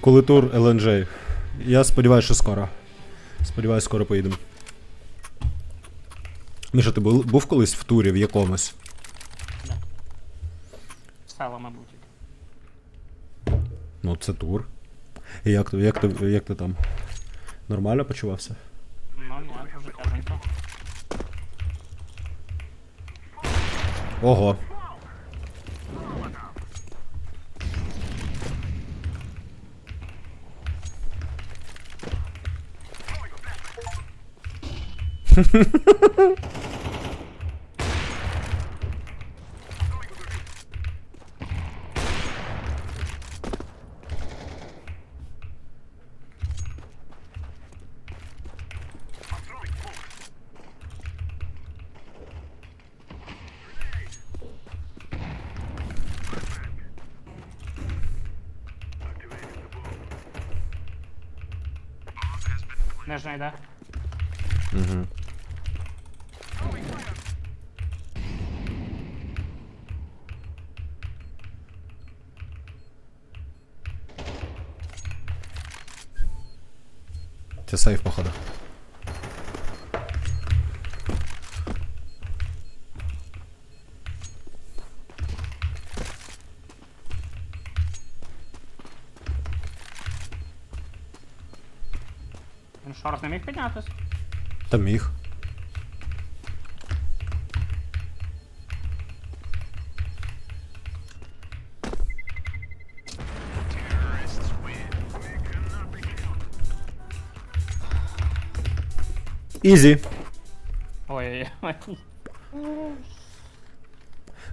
Коли тур ЛНЖ. Я сподіваюся, що скоро. Сподіваюся, скоро поїдемо. Міша, ти був, був колись в турі в якомусь? Села, мабуть. Ну, це тур. І як, ти- як, ти, як ти там? Нормально почувався? Ну, ні. Ого. Нижня йде. Угу. Це сейф, походу. Він шорт не міг піднятись. Та міг. Ізі. Ой-ой-ой.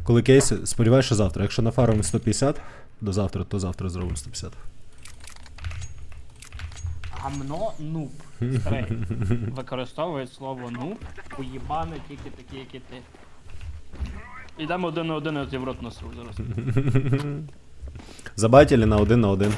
Коли кейс, сподіваюся, що завтра. Якщо на фармі 150 до завтра, то завтра зробимо 150. Гамно нуб. Стрей. Використовують слово нуб, уїбани тільки такі, як і ти. Ідемо один на один, я в рот носу зараз. Забайтілі на один на один.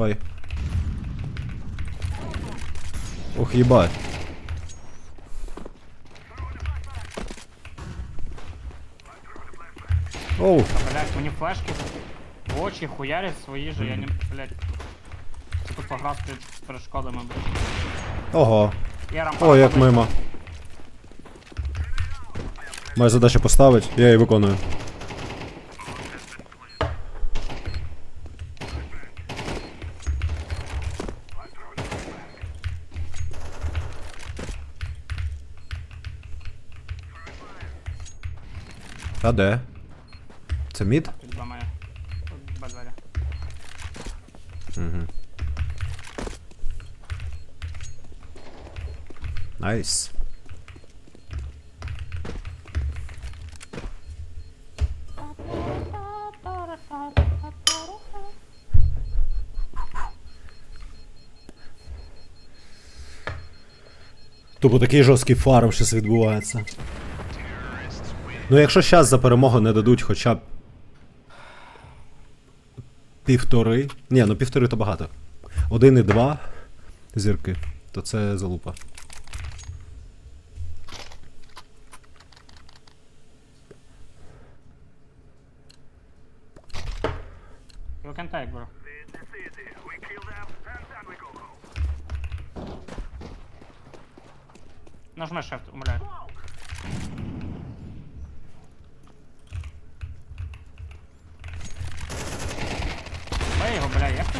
Ой. Ох, їбать. Оу. Блять, мені флешки в очі хуярять свої же, я не, блять. Це тут пограв з перешкодами, блять. Ого. Я рампа. О, як мимо. Моя задача поставить, я її виконую. А де? Це мід? Тут два моє. Тут два двері. Угу. Найс. Тупо такий жорсткий фарм щось відбувається. Ну, якщо зараз за перемогу не дадуть хоча б. Півтори. Ні, ну півтори то багато. Один і два зірки, то це залупа. You can take, bro. Нажми shift, умоляю. Бей його, бля, як ти?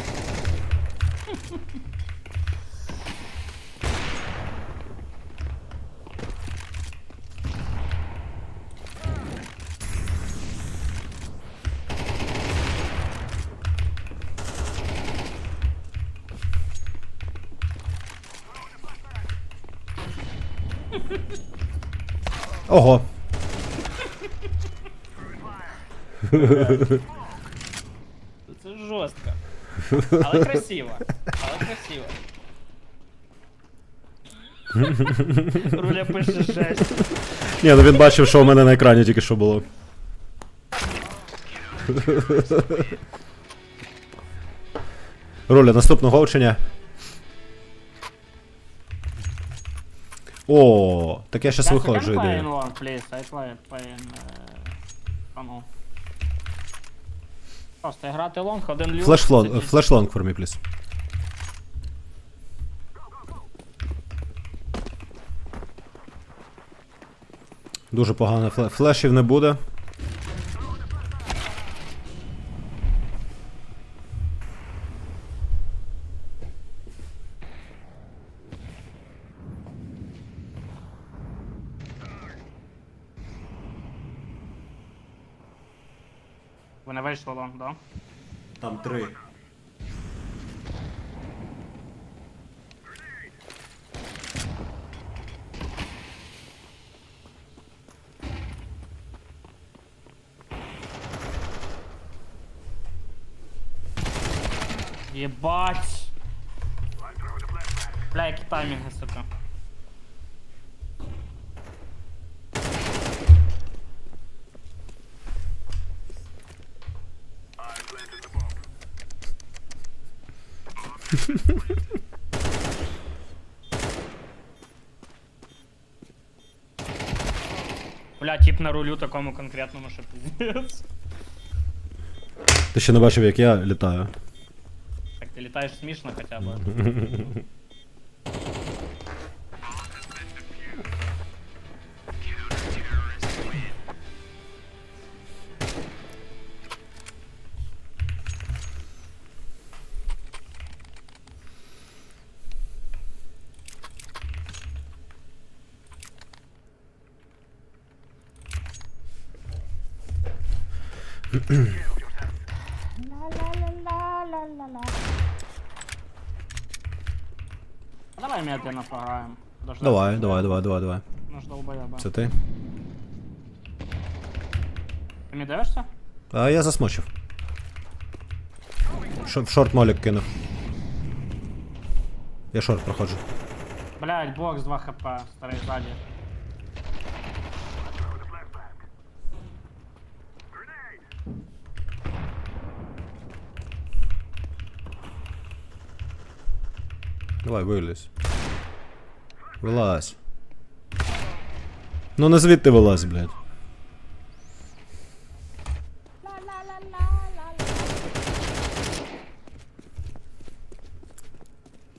Ого. Але красиво. Але красиво. Руля пише жесть. Ні, ну він бачив, що у мене на екрані тільки що було. Руля, наступного вчення. О, так я щас виходжу ідею. Просто грати лонг, один люк. Флеш лонг, флеш лонг for me, please. Дуже погано. Фле- Флешів не буде. Ви не вийшли лонг, да? Там три. Єбать! Бля, які таймінги, сука. Бля, тип на рулю такому конкретному, що пиздец. Ти ще не бачив, як я літаю. Так ти літаєш смішно хоча медленно пограємо. Дождаться. Давай, давай, давай, давай, давай. Ну ж долбоєба. Це ти? Ти мені дивишся? А я засмочив. Ш- в шорт молік кинув. Я шорт проходжу. Блять, бокс 2 хп, старий ззаді. Давай, вилізь. Вилазь. Ну не звідти вилазь, блядь.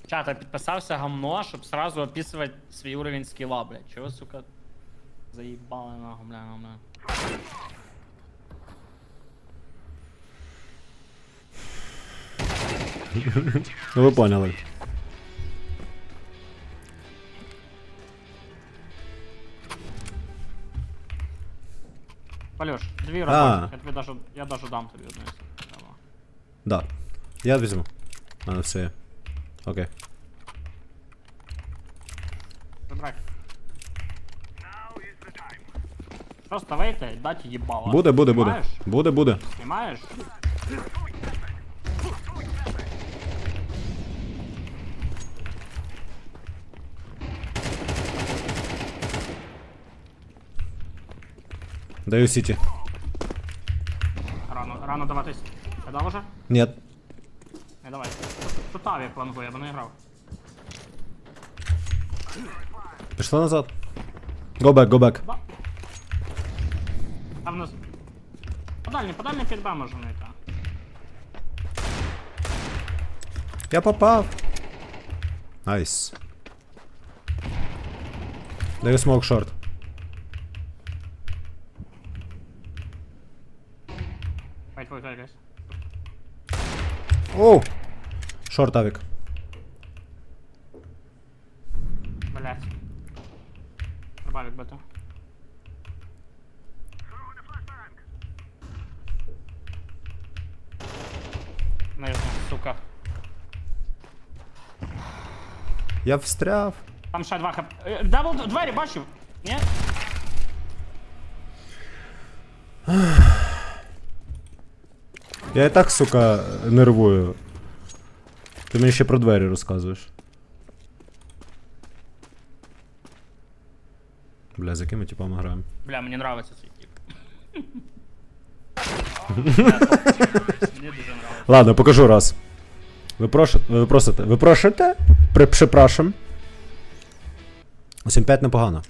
Чат, я підписався гамно, щоб сразу описувати свій уровень скіла, блять. Чого, сука, заїбали нахуй, бля, ну, бля. Ну ви поняли. Полюш, дві А. роботи. Я тобі даже, я даже дам тобі одну. якщо треба. Да. Я візьму. А, ну все є. Окей. Забрать. Просто вийти, дати їбало. Буде, буде, буде. Знімаєш? Буде, буде. Знімаєш? Даю сіті. Рано, рано даватись. Я дав уже? Ні. Не давай. Тут аві плангує, я би не грав. Пішла назад. Go back, go back. Ба. Там нас. Подальні, подальні під Б може знайти. Я попав. Найс. Даю смок шорт. Вайт, вайт, вайт, гайс. Оу! Шорт авік. Блять. Треба відбити. Нижня, сука. Я встряв. Там ще два хп. Е, Дабл двері бачив? Ні? Я і так, сука, нервую. Ти мені ще про двері розказуєш. Бля, з якими типами граємо? Бля, мені нравиться цей тип. Мені дуже нравиться. Ладно, покажу раз. Ви прошите, ви просите, ви прошите? При, припрашим. 7-5 непогано.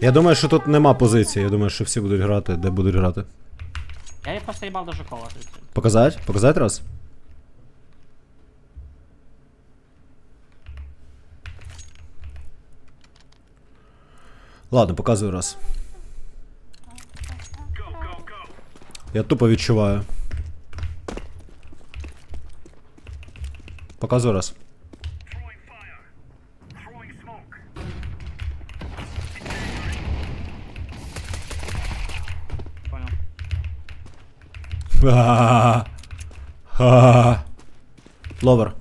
Я думаю, що тут нема позиції. Я думаю, що всі будуть грати, де будуть грати. Я її просто їбав до Жукова. звідси. Показать? Показать раз? Ладно, показую раз. Я тупо відчуваю. Показую раз. Ловер.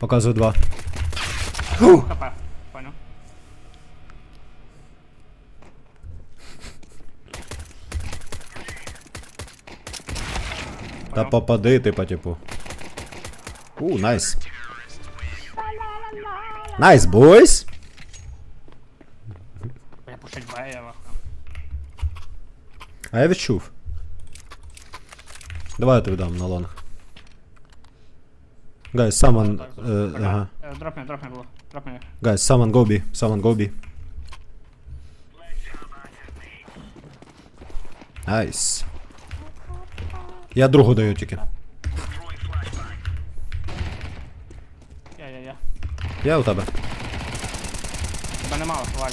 Показую два. КП. Понял. Та попади ти по типу. У, найс. Найс, бойс! Я пушить Б, я вахую. А я відчув. Давай я тобі дам на лонг. Guys, someone... Так, Uh, так, ага. е, Дропни, дропни було. Дропни. Guys, someone go B. Someone go B. Найс. Я другу даю тільки. Я, я, я. Я у тебе. Тебе немало, валь.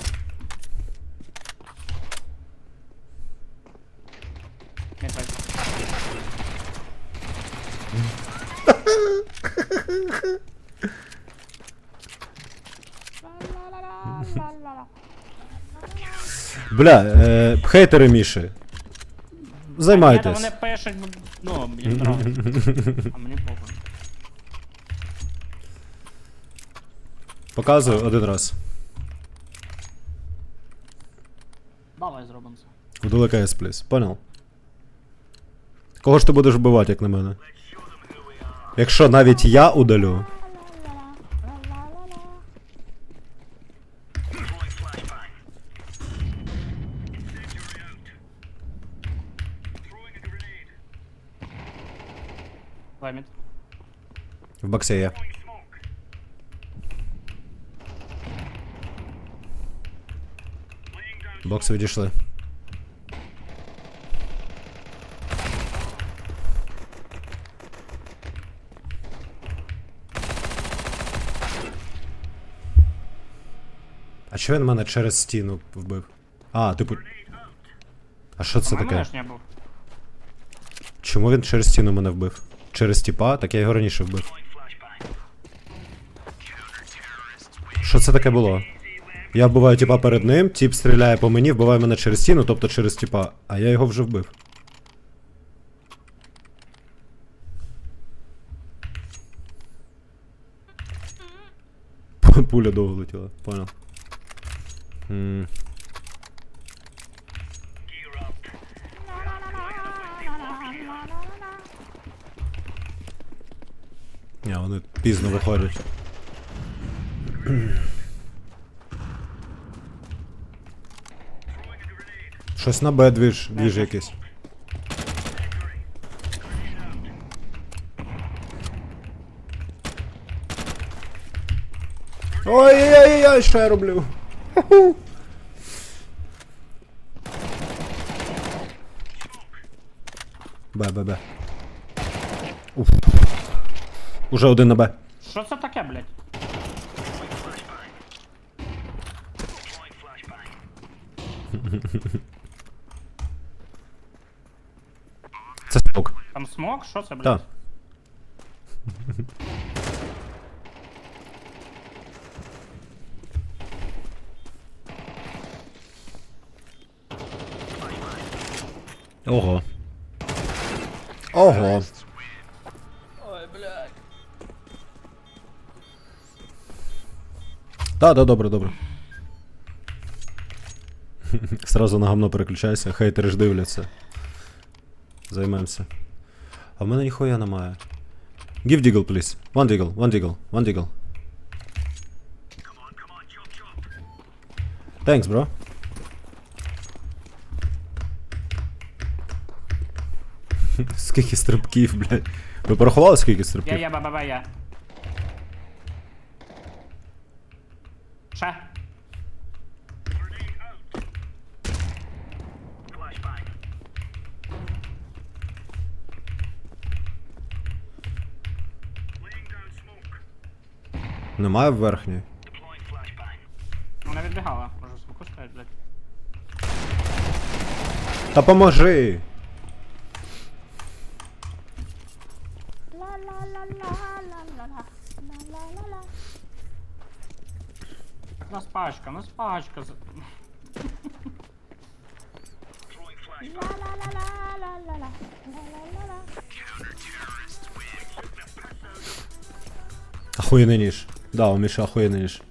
Бля, е, хейтери Міші. Займайтесь. Вони пишуть, ну, їм нравиться. А мені похуй. Показую один раз. Давай зробимо це. Вдалека пліс. Понял? Кого ж ти будеш вбивати, як на мене? Якщо навіть я удалю. Давай мід. В боксі є. Бокс відійшли. А чого він мене через стіну вбив? А, типу. А що це таке? Чому він через стіну мене вбив? Через тіпа? Так я його раніше вбив. Що це таке було? Я вбиваю тіпа перед ним, тіп стріляє по мені, вбиває мене через стіну, тобто через тіпа, а я його вже вбив. Пуля довго летіла, понял. Ні, вони пізно виходять. Щось на Б двіж, двіж якийсь. Ой-ой-ой, що я роблю? Б, Б, Б. Уф. Уже один на Б. Що це таке, блядь? Це сток. Там смок? Що це, блядь? Так. Ого. Ого. Ой, блядь. Да, да, добре, добре. Сразу на гамно переключайся, хейтери ж дивляться. Займемося. А в мене ніхуя немає. Give deagle, please. One deagle, one deagle, one deagle. Thanks, bro. Скільки стрибків, блядь. Ви порахували скільки стрибків? Я, я, баба, я. Ша. Немає в верхній. Вона відбігала. Може звуку ставить, блядь. Та поможи! У нас пачка, нас пачка. з- Охуєнний ніж. Да, у Міші охуєнний ніж.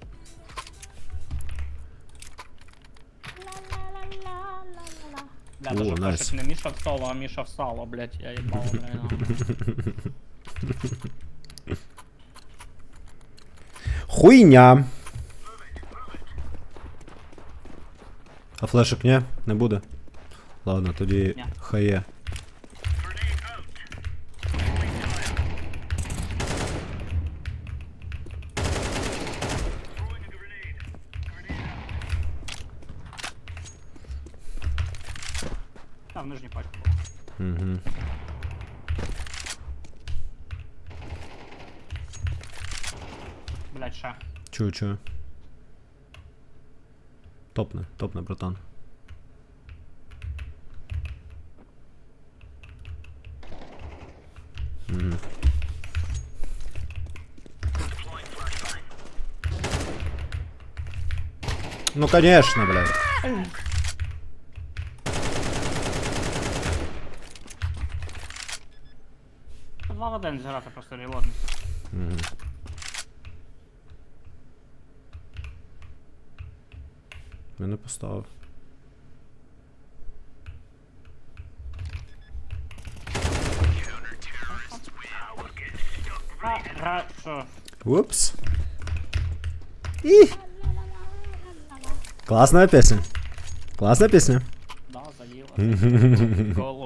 Бля, даже пишуть не Міша в соло, а Міша в сало, блядь, я їбав, блядь. Хуйня. А флешок ні? Не буде? Ладно, тоді Ні. Та, в нижній пачку. Угу. Блядь, ще. Чую, чую. Топне, топне, братан. Ну конечно, блядь. Два в один зіграти просто релодний. Мгм. Я не поставив. А, гра, що? Упс. И. Классная песня. Классная песня. Да, заїла. Голову.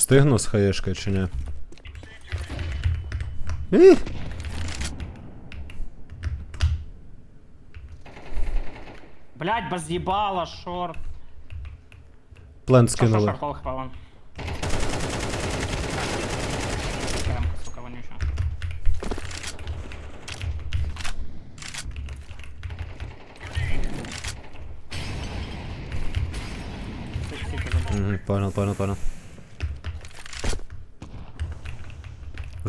Встигну з хаєшкою чи ні? І! Блядь, без їбала, шорт. Плент що, скинули. сука, вонюча. Тихо, тихо, забув. Угу, понял, понял, понял.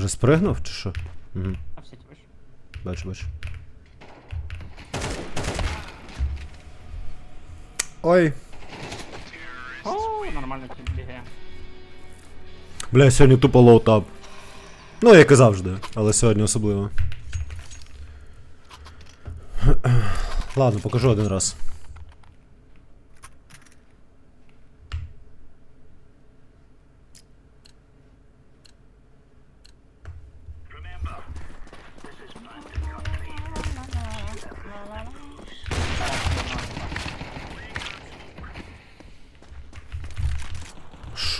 Вже спригнув чи що? Угу, бачу, бачу. Ой. О, нормально тут бігає. Бля, сьогодні тупо лоутап. Ну, як і завжди, але сьогодні особливо. Ладно, покажу один раз.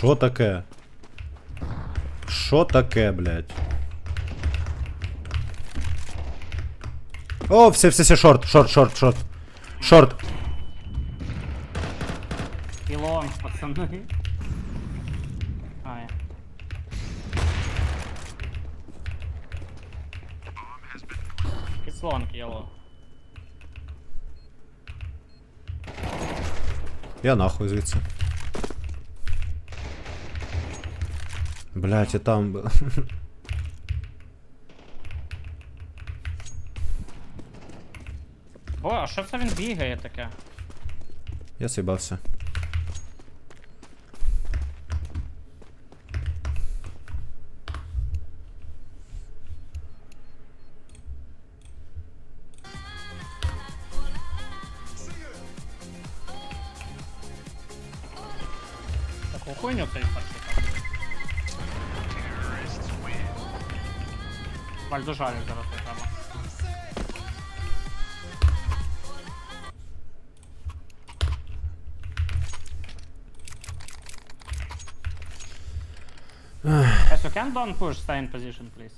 Що таке? Що таке, блядь? О, все, все, все, шорт, шорт, шорт, шорт. Шорт. Пілон, пацани. А, я. Я нахуй звідси. Блять, я там был. О, а що це він бігає таке? Я съебався. Валь дожалі зараз треба. Guys, you can don't push, stay in position, please.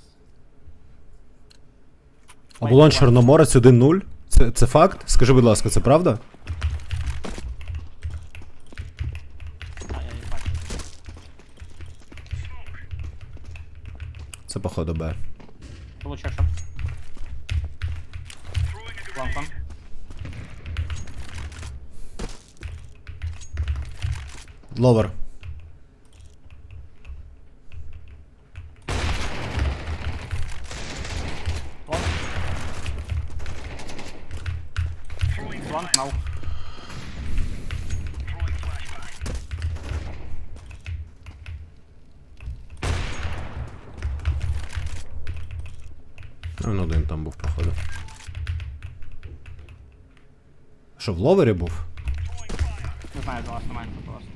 Оболонь Чорноморець 1-0. Це, це факт? Скажи, будь ласка, це правда? А, я їбать. Це походу Б. Получай шот. Лампа. Ловер. Лонг. Лонг, нау. Ну, Він один там був, походу. Що, в ловері був? Не знаю, до вас немає просто.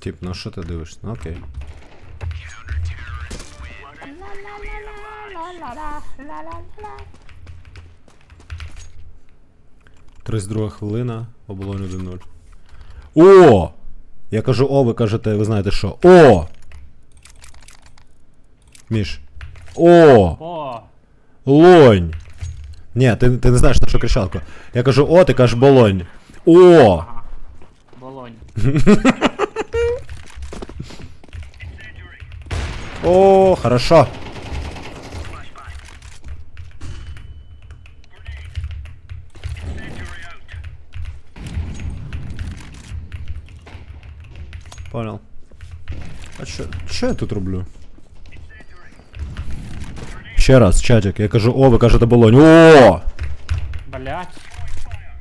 Тип, ну що ти дивишся? Ну окей. Тридцять друга хвилина, оболонь 1-0. О! Я кажу О, ви кажете, ви знаєте що? О! Міш. О! Лонь! Ні, ти, ти не знаєш нашу кричалку. Я кажу О, ти кажеш болонь. О! ага. Болонь. О, хорошо. Понял. А що, що я тут роблю? Ще раз, чатик, я кажу О, ви кажете болонь. О! Блять.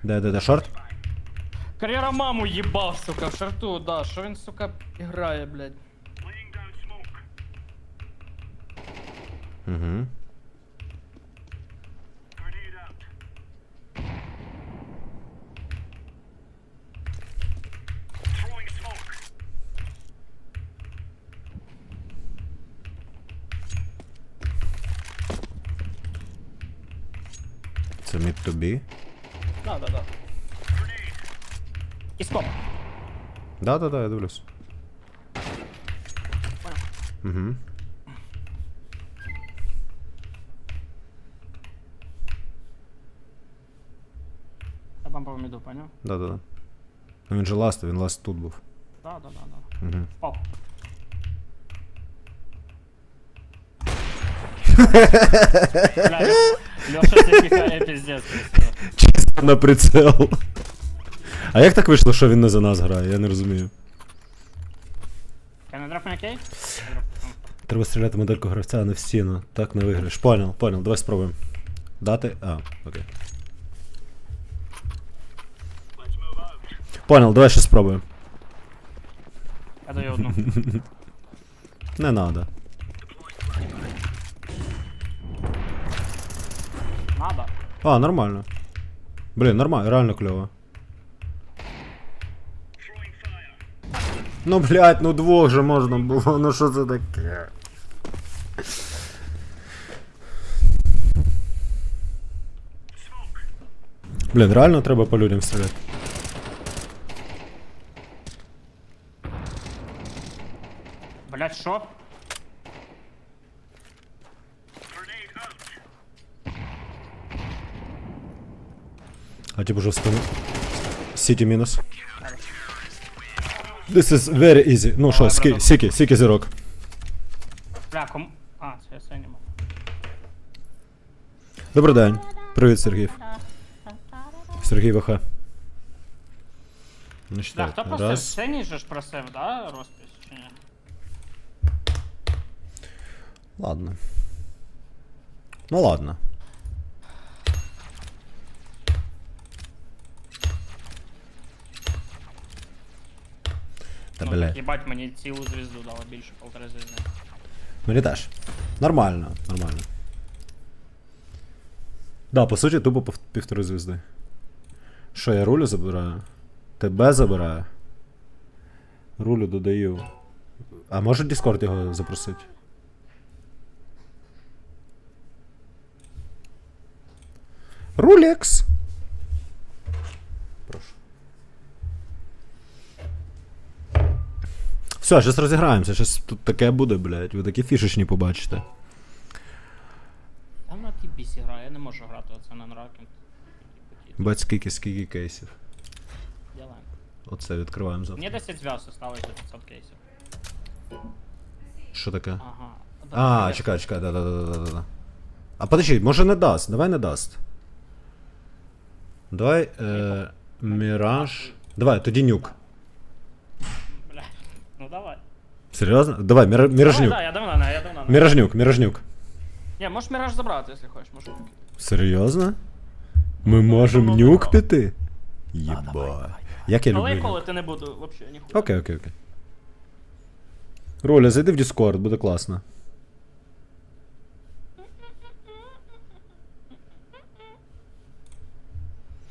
Де, де, де, шорт? Кар'єра маму їбав, сука, в шорту, да. Що він, сука, грає, блядь. Угу. Це mid to be? Да, да, да. І скоп. Да, да, да, я дивлюсь. Угу. Я бампав міду, поняв? Да, да, да. Ну він же ласт, він ласт тут був. Да, да, да, да. Угу. Впав. Бля, Леша піздець красиво. Чисто на прицел. А як так вийшло, що він не за нас грає? Я не розумію. Can I drop me a cake? Треба стріляти модельку гравця, а не в стіну. Так не виграєш. Понял, понял, давай спробуємо. Дати. А, окей. Понял, давай ще спробуємо. Я даю одну. Не надо. А, нормально. Блін, нормально, реально кльово. Ну, блядь, ну двох же можна було, ну що це таке? Блін, реально треба по людям стріляти. А вже в спину. Сіті мінус. This is very easy. Ну що, братан. сікі, сікі зірок. Бля, ком... А, це я синьому. Добрий день. Привіт, Сергій. Сергій ВХ. Значить Да, хто просив? раз. Синій же ж просив, да, розпис, чи ні? Ладно. Ну ладно. Та Ну, бля. їбать, мені цілу звізду дало більше полтори звізди. Мені теж. Нормально, нормально. Да, по суті, тупо пов- півтори звізди. Що, я рулю забираю? Тебе забираю? Рулю додаю. А може Discord його запросити? Рулекс! Все, зараз розіграємося, зараз тут таке буде, блядь. Ви такі фішечні побачите. Там на тій грає, я не можу грати оце на нракінг. Бать скільки, скільки кейсів. Ділаємо. Оце відкриваємо завтра. Мені 10 зв'яз осталось до 500 кейсів. Що таке? Ага. А, чекай, чекай, да, да, да, да, да, да. А подожди, може не дасть, давай не дасть. Давай, е, Міраж. Давай, тоді нюк. Бля. Ну давай. Серйозно? Давай, Давай, міражнюк. да, я давно, я давно. Міражнюк, міражнюк. Ні, можеш міраж забрати, якщо хочеш, можу. Серйозно? Ми можемо нюк піти? Єбать. Як я люблю Але нюк. колити не буду, взагалі, ніхуя. Окей, окей, окей. Роля, зайди в Discord, буде класно.